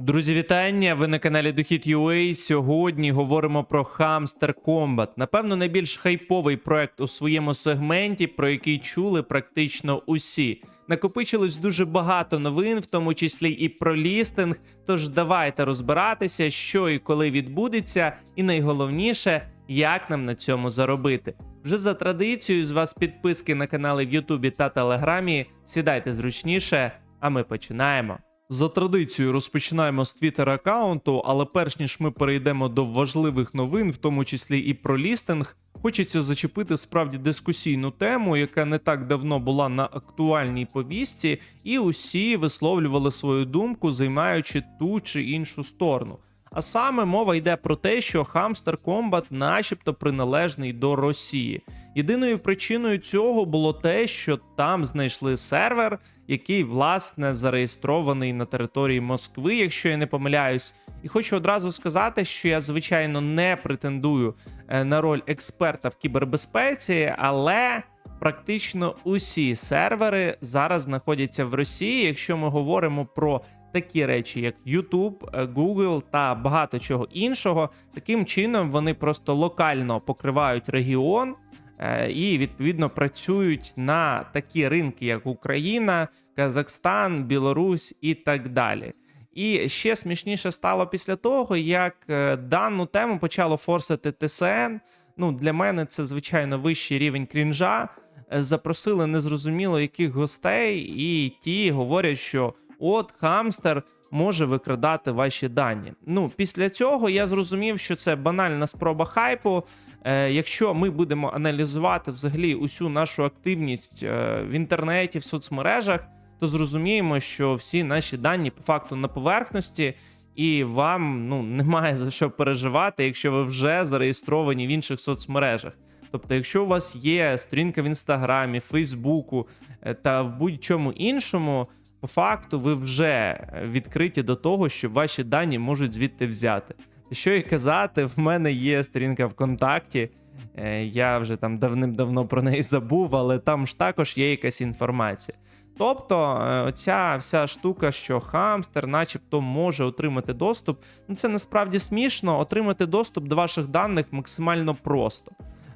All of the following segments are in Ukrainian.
Друзі, вітання! Ви на каналі Дохід UA. Сьогодні говоримо про Hamster Combat. Напевно, найбільш хайповий проект у своєму сегменті, про який чули практично усі. Накопичилось дуже багато новин, в тому числі і про лістинг. Тож давайте розбиратися, що і коли відбудеться, і найголовніше, як нам на цьому заробити. Вже за традицією з вас підписки на канали в Ютубі та Телеграмі. Сідайте зручніше, а ми починаємо. За традицією розпочинаємо з твіттер аккаунту, але перш ніж ми перейдемо до важливих новин, в тому числі і про лістинг, хочеться зачепити справді дискусійну тему, яка не так давно була на актуальній повістці, і усі висловлювали свою думку, займаючи ту чи іншу сторону. А саме мова йде про те, що Hamster Combat начебто приналежний до Росії. Єдиною причиною цього було те, що там знайшли сервер, який власне зареєстрований на території Москви, якщо я не помиляюсь. І хочу одразу сказати, що я звичайно не претендую е, на роль експерта в кібербезпеці, але практично усі сервери зараз знаходяться в Росії. Якщо ми говоримо про такі речі, як YouTube, е, Google та багато чого іншого, таким чином вони просто локально покривають регіон. Е, І відповідно працюють на такі ринки, як Україна, Казахстан, Білорусь і так далі. І ще смішніше стало після того, як е, дану тему почало форсити ТСН. Ну, для мене це звичайно вищий рівень крінжа. Е, Запросили незрозуміло яких гостей, і ті говорять, що от хамстер може викрадати ваші дані. Ну, після цього я зрозумів, що це банальна спроба хайпу. Е, якщо ми будемо аналізувати взагалі усю нашу активність е, в інтернеті, в соцмережах, то зрозуміємо, що всі наші дані по факту на поверхності, і вам ну немає за що переживати, якщо ви вже зареєстровані в інших соцмережах. Тобто, якщо у вас є сторінка в інстаграмі, Фейсбуку е, та в будь-чому іншому, по факту ви вже відкриті до того, що ваші дані можуть звідти взяти. Що і казати, в мене є сторінка ВКонтакті. е, Я вже там давним-давно про неї забув, але там ж також є якась інформація. Тобто, е, оця вся штука, що хамстер, начебто, може отримати доступ. Ну це насправді смішно. Отримати доступ до ваших даних максимально просто.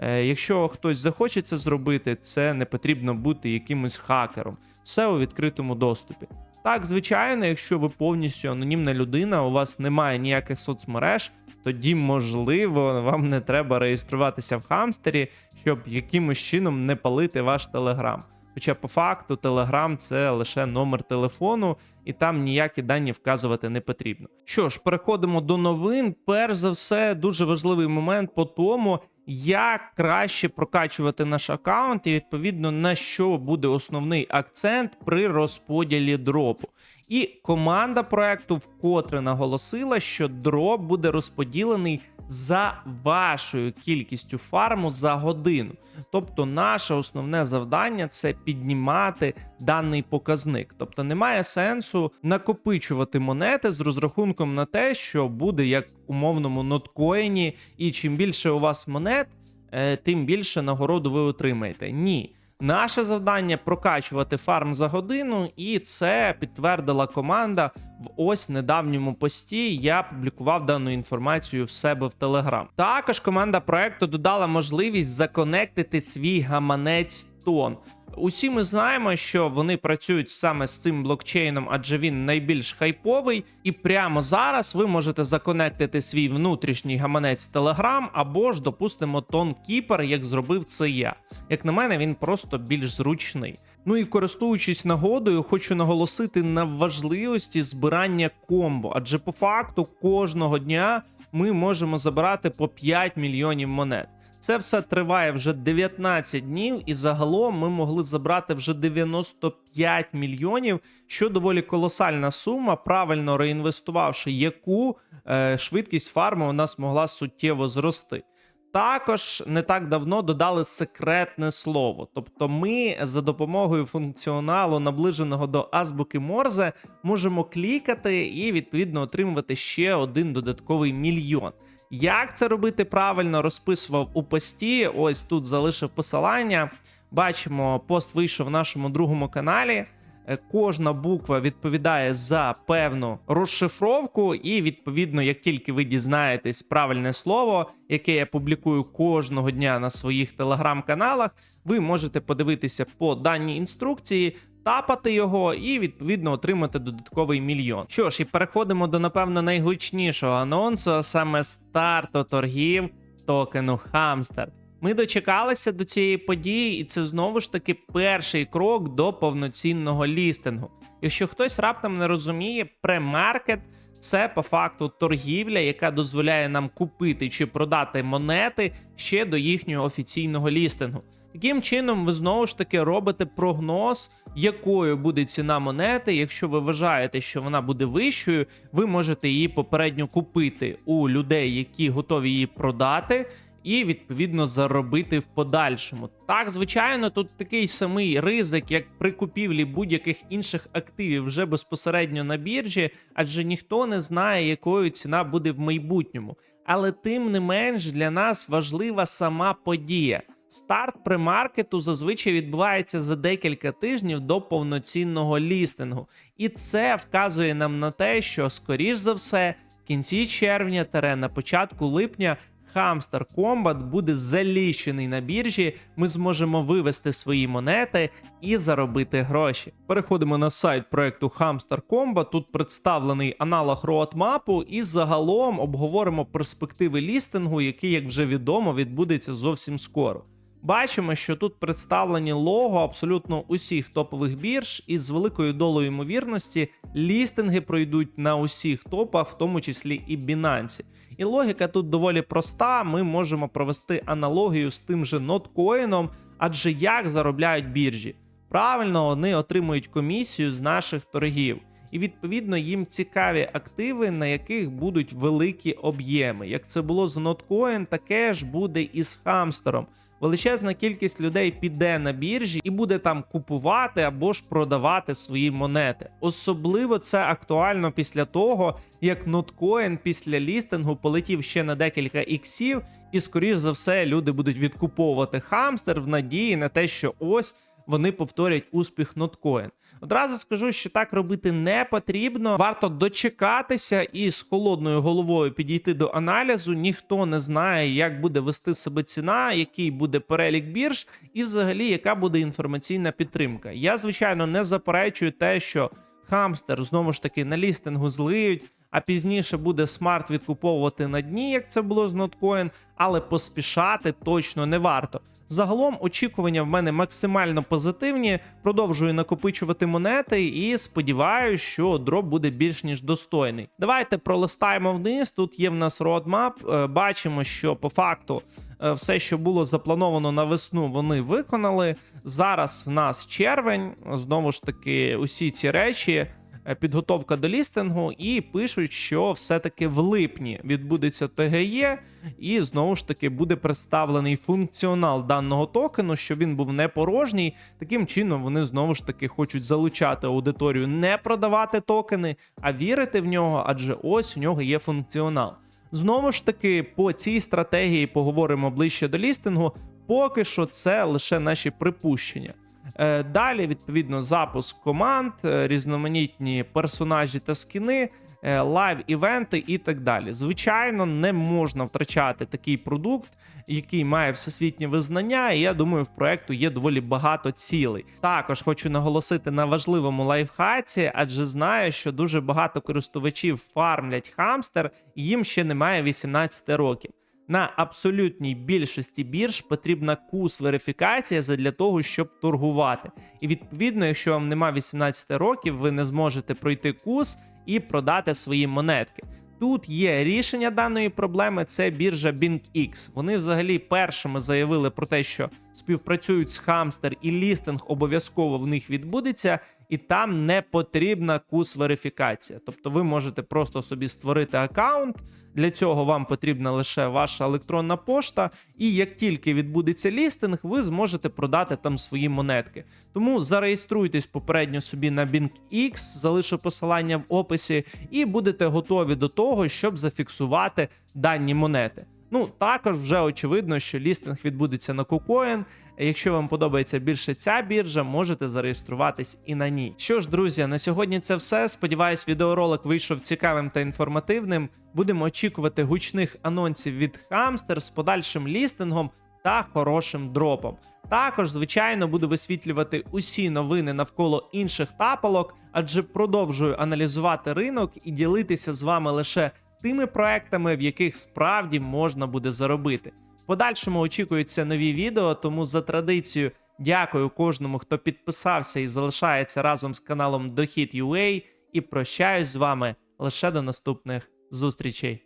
Е, Якщо хтось захоче це зробити, це не потрібно бути якимось хакером. Все у відкритому доступі. Так, звичайно, якщо ви повністю анонімна людина, у вас немає ніяких соцмереж, тоді, можливо, вам не треба реєструватися в хамстері, щоб якимось чином не палити ваш телеграм. Хоча по факту Telegram це лише номер телефону, і там ніякі дані вказувати не потрібно. Що ж, переходимо до новин. Перш за все, дуже важливий момент по тому, як краще прокачувати наш аккаунт, і відповідно на що буде основний акцент при розподілі дропу. І команда проекту вкотре наголосила, що дроп буде розподілений за вашою кількістю фарму за годину. Тобто, наше основне завдання це піднімати даний показник. Тобто немає сенсу накопичувати монети з розрахунком на те, що буде як умовному ноткоїні, і чим більше у вас монет, е, тим більше нагороду ви отримаєте. Ні. Наше завдання прокачувати фарм за годину, і це підтвердила команда в ось недавньому пості. Я публікував дану інформацію в себе в Телеграм. Також команда проекту додала можливість законектити свій гаманець тон. Усі ми знаємо, що вони працюють саме з цим блокчейном, адже він найбільш хайповий. І прямо зараз ви можете законектити свій внутрішній гаманець Telegram або ж, допустимо, тон Keeper, як зробив це я. Як на мене, він просто більш зручний. Ну і користуючись нагодою, хочу наголосити на важливості збирання комбо, адже по факту кожного дня ми можемо забирати по 5 мільйонів монет. Це все триває вже 19 днів, і загалом ми могли забрати вже 95 мільйонів, що доволі колосальна сума, правильно реінвестувавши яку е, швидкість фарми у нас могла суттєво зрости. Також не так давно додали секретне слово. Тобто, ми за допомогою функціоналу, наближеного до азбуки Морзе, можемо клікати і відповідно отримувати ще один додатковий мільйон. Як це робити правильно, розписував у пості. Ось тут залишив посилання. Бачимо, пост вийшов в нашому другому каналі. Е, Кожна буква відповідає за певну розшифровку, і відповідно, як тільки ви дізнаєтесь правильне слово, яке я публікую кожного дня на своїх телеграм-каналах, ви можете подивитися по даній інструкції, тапати його і відповідно отримати додатковий мільйон. Що ж, і переходимо до напевно найгучнішого анонсу, а саме старту торгів токену Хамстер. Ми дочекалися до цієї події, і це знову ж таки перший крок до повноцінного лістингу. Якщо хтось раптом не розуміє, премаркет це по факту торгівля, яка дозволяє нам купити чи продати монети ще до їхнього офіційного лістингу. Таким чином, ви знову ж таки робите прогноз, якою буде ціна монети. Якщо ви вважаєте, що вона буде вищою, ви можете її попередньо купити у людей, які готові її продати. І відповідно заробити в подальшому. Так, звичайно, тут такий самий ризик, як при купівлі будь-яких інших активів вже безпосередньо на біржі, адже ніхто не знає, якою ціна буде в майбутньому. Але тим не менш для нас важлива сама подія. Старт премаркету зазвичай відбувається за декілька тижнів до повноцінного лістингу, і це вказує нам на те, що скоріш за все в кінці червня та на початку липня Hamster Combat буде заліщений на біржі. Ми зможемо вивести свої монети і заробити гроші. Переходимо на сайт проекту Hamster Combat. Тут представлений аналог роадмапу, і загалом обговоримо перспективи лістингу, який, як вже відомо, відбудеться зовсім скоро. Бачимо, що тут представлені лого абсолютно усіх топових бірж, і з великою долею ймовірності лістинги пройдуть на усіх топах, в тому числі і Binance. І логіка тут доволі проста. Ми можемо провести аналогію з тим же ноткоїном, адже як заробляють біржі? Правильно, вони отримують комісію з наших торгів. І відповідно їм цікаві активи, на яких будуть великі об'єми. Як це було з Notcoin, таке ж буде і з Хамстером. Величезна кількість людей піде на біржі і буде там купувати або ж продавати свої монети. Особливо це актуально після того, як ноткоін після лістингу полетів ще на декілька іксів, і скоріш за все люди будуть відкуповувати хамстер в надії на те, що ось вони повторять успіх Notcoin. Одразу скажу, що так робити не потрібно. Варто дочекатися і з холодною головою підійти до аналізу. Ніхто не знає, як буде вести себе ціна, який буде перелік бірж, і взагалі яка буде інформаційна підтримка. Я звичайно не заперечую те, що хамстер знову ж таки на лістингу злиють. А пізніше буде смарт відкуповувати на дні, як це було з Notcoin, але поспішати точно не варто. Загалом очікування в мене максимально позитивні. Продовжую накопичувати монети і сподіваюся, що дроп буде більш ніж достойний. Давайте пролистаємо вниз. Тут є в нас роадмап. Е, Бачимо, що по факту е, все, що було заплановано на весну, вони виконали. Зараз в нас червень. Знову ж таки, усі ці речі. Е, підготовка до лістингу, і пишуть, що все-таки в липні відбудеться ТГЄ, і знову ж таки буде представлений функціонал даного токену, щоб він був не порожній. Таким чином вони знову ж таки хочуть залучати аудиторію, не продавати токени, а вірити в нього, адже ось в нього є функціонал. Знову ж таки, по цій стратегії поговоримо ближче до лістингу. Поки що це лише наші припущення. Е, Далі, відповідно, запуск команд, е, різноманітні персонажі та скіни, е, лайв-івенти і так далі. Звичайно, не можна втрачати такий продукт, який має всесвітнє визнання, і я думаю, в проекту є доволі багато цілей. Також хочу наголосити на важливому лайфхаці, адже знаю, що дуже багато користувачів фармлять хамстер, їм ще немає 18 років. На абсолютній більшості бірж потрібна кус верифікація для того, щоб торгувати. І відповідно, якщо вам нема 18 років, ви не зможете пройти кус і продати свої монетки. Тут є рішення даної проблеми. Це біржа BingX. Вони взагалі першими заявили про те, що співпрацюють з Хамстер і лістинг обов'язково в них відбудеться, і там не потрібна кус верифікація. Тобто ви можете просто собі створити аккаунт. Для цього вам потрібна лише ваша електронна пошта, і як тільки відбудеться лістинг, ви зможете продати там свої монетки. Тому зареєструйтесь попередньо собі на BingX, залишу посилання в описі, і будете готові до того, щоб зафіксувати дані монети. Ну, також вже очевидно, що лістинг відбудеться на KuCoin. Якщо вам подобається більше ця біржа, можете зареєструватись і на ній. Що ж, друзі, на сьогодні це все. Сподіваюсь, відеоролик вийшов цікавим та інформативним. Будемо очікувати гучних анонсів від Hamster з подальшим лістингом та хорошим дропом. Також, звичайно, буду висвітлювати усі новини навколо інших тапалок, адже продовжую аналізувати ринок і ділитися з вами лише тими проектами, в яких справді можна буде заробити. Подальшому очікуються нові відео, тому за традицією дякую кожному, хто підписався і залишається разом з каналом Дохід.ua і прощаюсь з вами лише до наступних зустрічей.